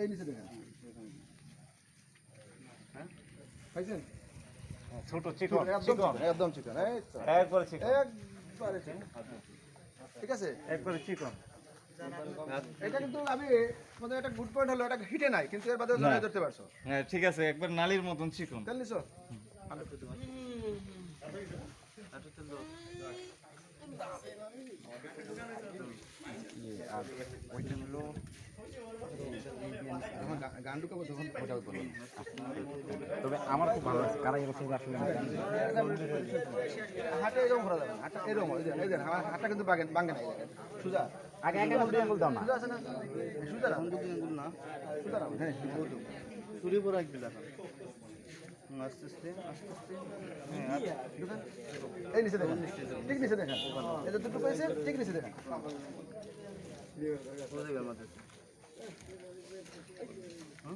এই নিচে দেখেন। হ্যাঁ? পাইছেন? ছোট চিকন একদম চিকন। চিকন, একদম চিকন একবারে চিকন। একবারে চিকন। ঠিক আছে? একবারে চিকন। এটা কিন্তু আমি তোমাদের একটা গুড পয়েন্ট হলো এটা হিটে নাই কিন্তু এর বাদে জড়াই ধরতে পারছ। হ্যাঁ ঠিক আছে একবার নালির মতন চিকন। নিছো? গান ঢুকাবো তখন ওটা করব। তবে আমার খুব ভালো লাগছে। কারা এবছর আসলে আমি হাটে এরকম ঘোরা যাবে হাটটা এরকম এই যে আমার হাটটা কিন্তু বাগে বাঙ্গে নাই। সুজা। আগে একটা দুটি আঙ্গুল দাও না। সুজা আছে না? সুজা আঙ্গুল না। সুজা রাখো হ্যাঁ চুরি পরে একদিন দেখা আস্তে আস্তে আস্তে আস্তে। এই নিচে দেখেন। ঠিক নিচে দেখেন। যে দুটো পেয়েছে ঠিক নিচে দেখেন বুঝে গেল আমাদের সব দুঃখ সব মিলে স্বাভাবিক দেখ। স্বাভাবিক করে পাইছেন? এই নিচে দেখেন এই- এই-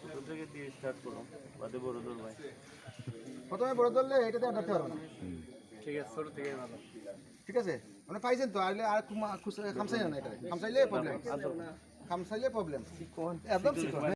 ছোট থেকে দিয়ে স্টার্ট করো বাদে বড় দৌড় ভাই। প্রথমে বড় ধরলে এটাতে আর পারব না। ঠিক আছে ছোট থেকে ভালো ঠিক আছে? মানে পাইছেন তো আর আর খামসাই না এটা খামসাইলে প্রবলেম খামসাইলে প্রবলেম একদম